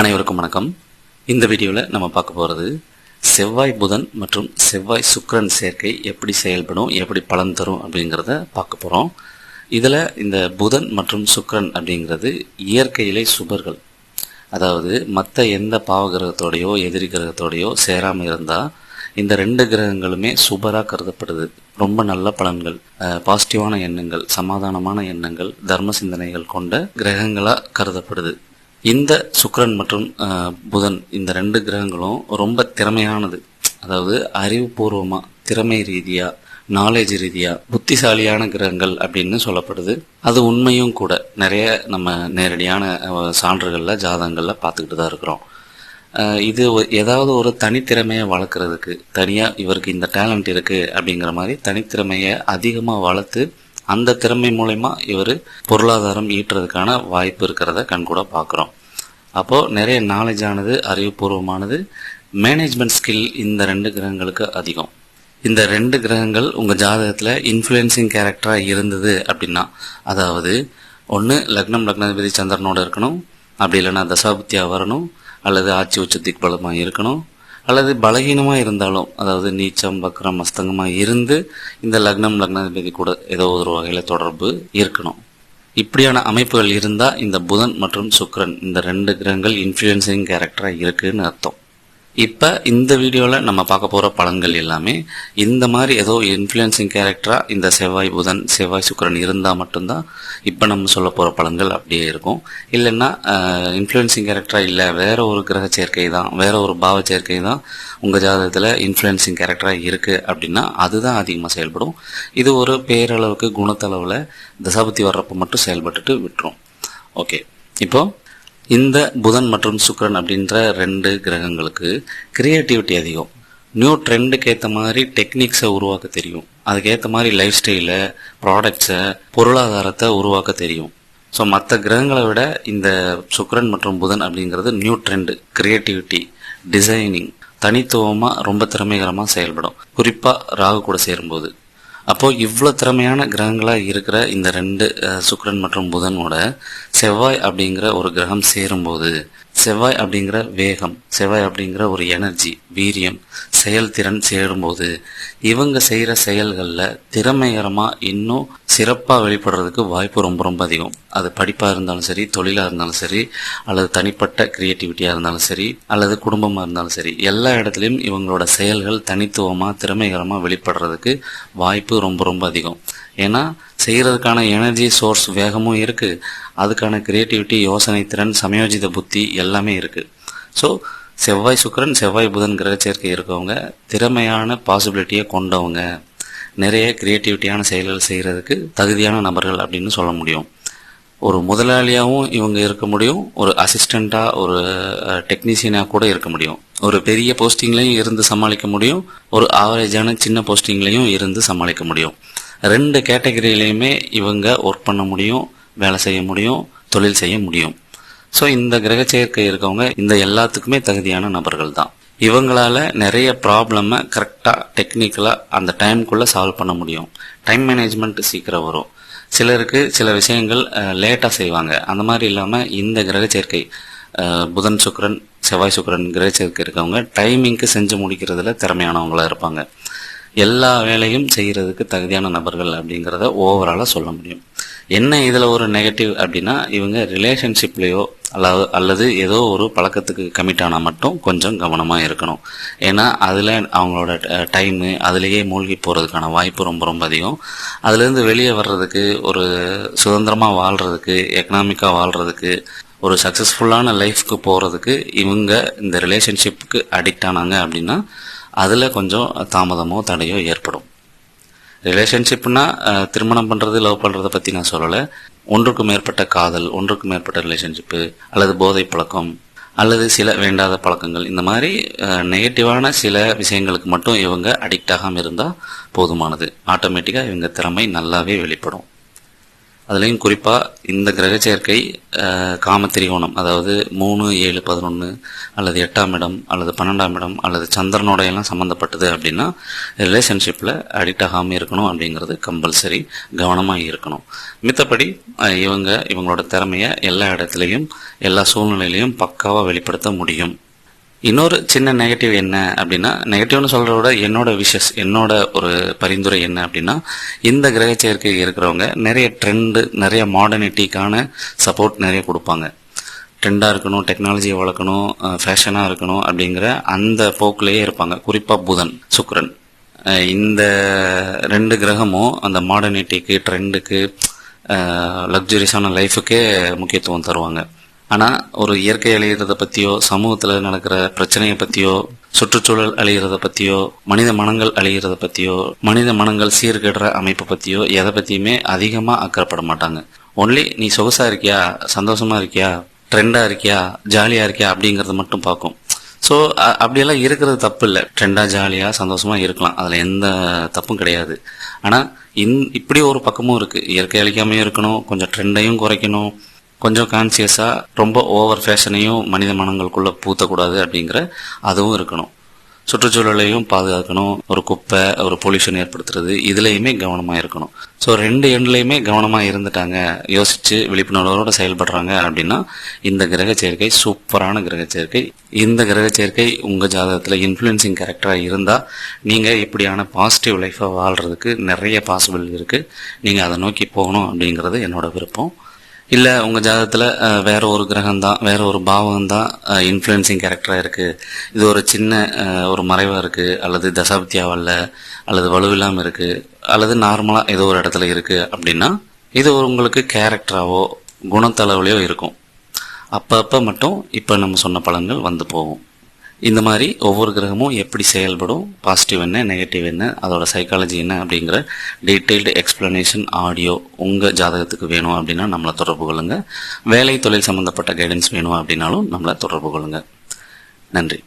அனைவருக்கும் வணக்கம். இந்த வீடியோவில் நம்ம பார்க்க போகிறது செவ்வாய் புதன் மற்றும் செவ்வாய் சுக்கிரன் சேர்க்கை எப்படி செயல்படும் எப்படி பலன் தரும் அப்படிங்கிறத பார்க்க போகிறோம் இதில் இந்த புதன் மற்றும் சுக்கிரன் அப்படிங்கிறது இயற்கையிலே சுபர்கள். அதாவது மற்ற எந்த பாவ கிரகத்தோடையோ எதிரி கிரகத்தோடையோ சேராமல் இருந்தால் இந்த ரெண்டு கிரகங்களுமே சுபராக கருதப்படுது. ரொம்ப நல்ல பலன்கள் பாசிட்டிவான எண்ணங்கள் சமாதானமான எண்ணங்கள் தர்ம சிந்தனைகள் கொண்ட கிரகங்களாக கருதப்படுது. இந்த சுக்கரன் மற்றும் புதன் இந்த ரெண்டு கிரகங்களும் ரொம்ப திறமையானது. அதாவது அறிவுபூர்வமாக திறமை ரீதியாக நாலேஜ் ரீதியாக புத்திசாலியான கிரகங்கள் அப்படின்னு சொல்லப்படுது. அது உண்மையும் கூட நிறைய நம்ம நேரடியான சான்றுகளில் ஜாதகங்களில் பார்த்துக்கிட்டு தான் இருக்கிறோம். இது ஏதாவது ஒரு தனித்திறமையை வளர்க்குறதுக்கு தனியாக இவருக்கு இந்த டேலண்ட் இருக்குது அப்படிங்கிற மாதிரி தனித்திறமையை அதிகமாக வளர்த்து அந்த திறமை மூலயமா இவர் பொருளாதாரம் ஈட்டுறதுக்கான வாய்ப்பு இருக்கிறத கண்கூட பார்க்குறோம். அப்போது நிறைய நாலேஜ் ஆனது அறிவுபூர்வமானது மேனேஜ்மெண்ட் ஸ்கில் இந்த ரெண்டு கிரகங்களுக்கு அதிகம். இந்த ரெண்டு கிரகங்கள் உங்கள் ஜாதகத்தில் இன்ஃப்ளூயன்சிங் கேரக்டராக இருந்தது அப்படின்னா அதாவது ஒன்று லக்னம் லக்னாதிபதி சந்திரனோடு இருக்கணும். அப்படி இல்லைன்னா தசாபுத்தியாக வரணும். அல்லது ஆட்சி உச்ச திக்பலமாக இருக்கணும். அல்லது பலகீனமாக இருந்தாலும் அதாவது நீச்சம் பக்ரம் அஸ்தங்கமாக இருந்து இந்த லக்னம் லக்னாதிபதி கூட ஏதோ ஒரு வகையில் தொடர்பு இருக்கணும். இப்படியான அமைப்புகள் இருந்தால் இந்த புதன் மற்றும் சுக்கிரன் இந்த ரெண்டு கிரகங்கள் இன்ஃப்ளூயன்சிங் கேரக்டராக இருக்குன்னு அர்த்தம். இப்போ இந்த வீடியோவில் நம்ம பார்க்க போகிற பலன்கள் எல்லாமே இந்த மாதிரி ஏதோ இன்ஃப்ளூயன்சிங் கேரக்டராக இந்த செவ்வாய் புதன் செவ்வாய் சுக்கரன் இருந்தால் மட்டும்தான் இப்போ நம்ம சொல்ல போகிற பலன்கள் அப்படியே இருக்கும். இல்லைன்னா இன்ஃப்ளூயன்சிங் கேரக்டராக இல்லை வேற ஒரு கிரக சேர்க்கை தான் வேற ஒரு பாவ சேர்க்கை தான் உங்கள் ஜாதகத்தில் இன்ஃப்ளூயன்சிங் கேரக்டராக இருக்குது அப்படின்னா அதுதான் அதிகமாக செயல்படும். இது ஒரு பேரளவுக்கு குணத்தளவில் தசாபத்தி வர்றப்போ மட்டும் செயல்பட்டுட்டு விட்டுரும். ஓகே இப்போது இந்த புதன் மற்றும் சுக்கரன் அப்படின்ற ரெண்டு கிரகங்களுக்கு கிரியேட்டிவிட்டி அதிகம். நியூ ட்ரெண்டுக்கு ஏற்ற மாதிரி டெக்னிக்ஸை உருவாக்க தெரியும். அதுக்கேற்ற மாதிரி லைஃப் ஸ்டைலை ப்ராடக்ட்ஸை பொருளாதாரத்தை உருவாக்க தெரியும். ஸோ மற்ற கிரகங்களை விட இந்த சுக்கரன் மற்றும் புதன் அப்படிங்கிறது நியூ ட்ரெண்டு கிரியேட்டிவிட்டி டிசைனிங் தனித்துவமாக ரொம்ப திறமைகரமாக செயல்படும். குறிப்பாக ராகு கூட சேரும்போது. அப்போ இவ்வளோ திறமையான கிரகங்களா இருக்கிற இந்த ரெண்டு சுக்ரன் மற்றும் புதனோட செவ்வாய் அப்படிங்கிற ஒரு கிரகம் சேரும்போது செவ்வாய் அப்படிங்கிற வேகம் செவ்வாய் அப்படிங்கிற ஒரு எனர்ஜி வீரியம் செயல்திறன் சேரும்போது இவங்க செய்கிற செயல்களில் திறமைகரமாக இன்னும் சிறப்பாக வெளிப்படுறதுக்கு வாய்ப்பு ரொம்ப ரொம்ப அதிகம். அது படிப்பாக இருந்தாலும் சரி தொழிலாக இருந்தாலும் சரி அல்லது தனிப்பட்ட கிரியேட்டிவிட்டியாக இருந்தாலும் சரி அல்லது குடும்பமாக இருந்தாலும் சரி எல்லா இடத்துலையும் இவங்களோட செயல்கள் தனித்துவமாக திறமைகரமாக வெளிப்படுறதுக்கு வாய்ப்பு ரொம்ப ரொம்ப அதிகம். ஏன்னா செய்கிறதுக்கான எனர்ஜி சோர்ஸ் வேகமும் இருக்குது அதுக்கான கிரியேட்டிவிட்டி யோசனை திறன் சமயோஜித புத்தி எல்லாமே இருக்குது ஸோ செவ்வாய் சுக்கிரன் செவ்வாய் புதன் கிரக சேர்க்கை இருக்கவங்க திறமையான பாசிபிலிட்டியை கொண்டவங்க. நிறைய கிரியேட்டிவிட்டியான செயல்கள் செய்கிறதுக்கு தகுதியான நபர்கள் அப்படின்னு சொல்ல முடியும். ஒரு முதலாளியாகவும் இவங்க இருக்க முடியும். ஒரு அசிஸ்டண்ட்டாக ஒரு டெக்னீஷியனாக கூட இருக்க முடியும். ஒரு பெரிய போஸ்டிங்லையும் இருந்து சமாளிக்க முடியும். ஒரு ஆவரேஜான சின்ன போஸ்டிங்லையும் இருந்து சமாளிக்க முடியும். ரெண்டு கேட்டகரியிலையுமே இவங்க ஒர்க் பண்ண முடியும் வேலை செய்ய முடியும் தொழில் செய்ய முடியும். ஸோ இந்த கிரக சேர்க்கை இருக்கவங்க இந்த எல்லாத்துக்குமே தகுதியான நபர்கள் தான் இவங்களால நிறைய ப்ராப்ளமை கரெக்டாக டெக்னிக்கலாக அந்த டைம்குள்ளே சால்வ் பண்ண முடியும். டைம் மேனேஜ்மெண்ட் சீக்கிரம் வரும். சிலருக்கு சில விஷயங்கள் லேட்டாக செய்வாங்க. அந்த மாதிரி இல்லாமல் இந்த கிரக சேர்க்கை புதன் சுக்கிரன் செவ்வாய் சுக்கிரன் கிரக சேர்க்கை இருக்கவங்க டைமிங்க்கு செஞ்சு முடிக்கிறதுல திறமையானவங்களா இருப்பாங்க. எல்லா வேலையும் செய்கிறதுக்கு தகுதியான நபர்கள் அப்படிங்கிறத ஓவராலாக சொல்ல முடியும். என்ன இதில் ஒரு நெகட்டிவ் அப்படின்னா இவங்க ரிலேஷன்ஷிப்லேயோ அல்லது அல்லது ஏதோ ஒரு பழக்கத்துக்கு கமிட் ஆனால் மட்டும் கொஞ்சம் கவனமாக இருக்கணும். ஏன்னா அதில் அவங்களோட டைமு அதுலேயே மூழ்கி போகிறதுக்கான வாய்ப்பு ரொம்ப ரொம்ப அதிகம். அதுலேருந்து வெளியே வர்றதுக்கு ஒரு சுதந்திரமாக வாழ்கிறதுக்கு எக்கனாமிக்காக வாழ்கிறதுக்கு ஒரு சக்ஸஸ்ஃபுல்லான லைஃப்க்கு போகிறதுக்கு இவங்க இந்த ரிலேஷன்ஷிப்புக்கு அடிக்ட் ஆனாங்க அப்படின்னா அதில் கொஞ்சம் தாமதமோ தடையோ ஏற்படும். ரிலேஷன்ஷிப்னா திருமணம் பண்ணுறது லவ் பண்ணுறதை பற்றி நான் சொல்லலை. ஒன்றுக்கு மேற்பட்ட காதல் ஒன்றுக்கு மேற்பட்ட ரிலேஷன்ஷிப்பு அல்லது போதை பழக்கம் அல்லது சில வேண்டாத பழக்கங்கள். இந்த மாதிரி நெகட்டிவான சில விஷயங்களுக்கு மட்டும் இவங்க அடிக்ட் ஆகாமல் இருந்தால் போதுமானது. ஆட்டோமேட்டிக்காக இவங்க திறமை நல்லாவே வெளிப்படும். அதுலேயும் குறிப்பாக இந்த கிரக சேர்க்கை காமத்திரிகோணம் அதாவது மூணு ஏழு பதினொன்று அல்லது எட்டாம் இடம் அல்லது பன்னெண்டாம் இடம் அல்லது சந்திரனோட எல்லாம் சம்மந்தப்பட்டது அப்படின்னா ரிலேஷன்ஷிப்பில் அடிக்ட் ஆகாமல் இருக்கணும் அப்படிங்கிறது கம்பல்சரி கவனமாக இருக்கணும். மித்தபடி இவங்க இவங்களோட திறமையை எல்லா இடத்துலையும் எல்லா சூழ்நிலையிலையும் பக்காவாக வெளிப்படுத்த முடியும். இன்னொரு சின்ன நெகட்டிவ் என்ன அப்படின்னா நெகட்டிவ்னு சொல்கிறத விட என்னோட விஷஸ் என்னோட ஒரு பரிந்துரை என்ன அப்படின்னா இந்த கிரக சேர்க்கை இருக்கிறவங்க நிறைய ட்ரெண்டு நிறைய மாடர்னிட்டிக்கான சப்போர்ட் நிறைய கொடுப்பாங்க. ட்ரெண்டாக இருக்கணும் டெக்னாலஜியை வளர்க்கணும் ஃபேஷனாக இருக்கணும் அப்படிங்கிற அந்த போக்கிலேயே இருப்பாங்க. குறிப்பாக புதன் சுக்ரன் இந்த ரெண்டு கிரகமும் அந்த மாடர்னிட்டிக்கு ட்ரெண்டுக்கு லக்ஸுரியஸான லைஃபுக்கே முக்கியத்துவம் தருவாங்க. ஆனால் ஒரு இயற்கை அழிகிறத பற்றியோ சமூகத்தில் நடக்கிற பிரச்சனையை பற்றியோ சுற்றுச்சூழல் அழிகிறத பற்றியோ மனித மனங்கள் அழிகிறத பற்றியோ மனித மனங்கள் சீர்கெடுற அமைப்பை பற்றியோ எதை பற்றியுமே அதிகமாக அக்கறைப்பட மாட்டாங்க. ஒன்லி நீ சொகுசாக இருக்கியா சந்தோஷமாக இருக்கியா ட்ரெண்டாக இருக்கியா ஜாலியாக இருக்கியா அப்படிங்கிறத மட்டும் பார்க்கும். ஸோ அப்படியெல்லாம் இருக்கிறது தப்பு இல்லை. ட்ரெண்டாக ஜாலியாக சந்தோஷமாக இருக்கலாம். அதில் எந்த தப்பும் கிடையாது. ஆனால் இந் இப்படி ஒரு பக்கமும் இருக்குது இயற்கை அழிக்காமையும் இருக்கணும் கொஞ்சம் ட்ரெண்டையும் குறைக்கணும். கொஞ்சம் கான்சியஸாக ரொம்ப ஓவர் ஃபேஷனையும் மனித மனங்களுக்குள்ளே பூத்தக்கூடாது அப்படிங்கிற அதுவும் இருக்கணும். சுற்றுச்சூழலையும் பாதுகாக்கணும். ஒரு குப்பை ஒரு பொல்யூஷன் ஏற்படுத்துறது இதுலேயுமே கவனமாக இருக்கணும். ஸோ ரெண்டு எண்ட்லேயுமே கவனமாக இருந்துட்டாங்க. யோசிச்சு விழிப்புணர்வோட செயல்படுறாங்க அப்படின்னா இந்த கிரக சேர்க்கை சூப்பரான கிரக சேர்க்கை. இந்த கிரக சேர்க்கை உங்கள் ஜாதகத்தில் இன்ஃப்ளூயன்சிங் கேரக்டராக இருந்தால் நீங்கள் இப்படியான பாசிட்டிவ் லைஃபை வாழ்கிறதுக்கு நிறைய பாசிபிள் இருக்குது நீங்கள் அதை நோக்கி போகணும் அப்படிங்கிறது என்னோட விருப்பம். இல்லை உங்கள் ஜாதகத்தில் வேற ஒரு கிரகம் தான் வேற ஒரு பாவம் தான் இன்ஃப்ளூயன்சிங் கேரக்டராக இருக்குது இது ஒரு சின்ன ஒரு மறைவாக இருக்குது அல்லது தசாப்தியாவல்ல அல்லது வலுவில்லாமல் இருக்குது அல்லது நார்மலாக ஏதோ ஒரு இடத்துல இருக்குது அப்படின்னா இது உங்களுக்கு கேரக்டராவோ குணத்தளவுலையோ இருக்கும். அப்பப்போ மட்டும் இப்போ நம்ம சொன்ன பலன்கள் வந்து போகும். இந்த மாதிரி ஒவ்வொரு கிரகமும் எப்படி செயல்படும் பாசிட்டிவ் என்ன நெகட்டிவ் என்ன அதோட சைக்காலஜி என்ன அப்படிங்கிற டீட்டெயில்டு எக்ஸ்பிளனேஷன் ஆடியோ உங்கள் ஜாதகத்துக்கு வேணும் அப்படின்னா நம்மளை தொடர்பு கொள்ளுங்கள் வேலை தொழில் சம்மந்தப்பட்ட கைடன்ஸ் வேணும் அப்படின்னாலும் நம்மளை தொடர்பு கொள்ளுங்கள் நன்றி.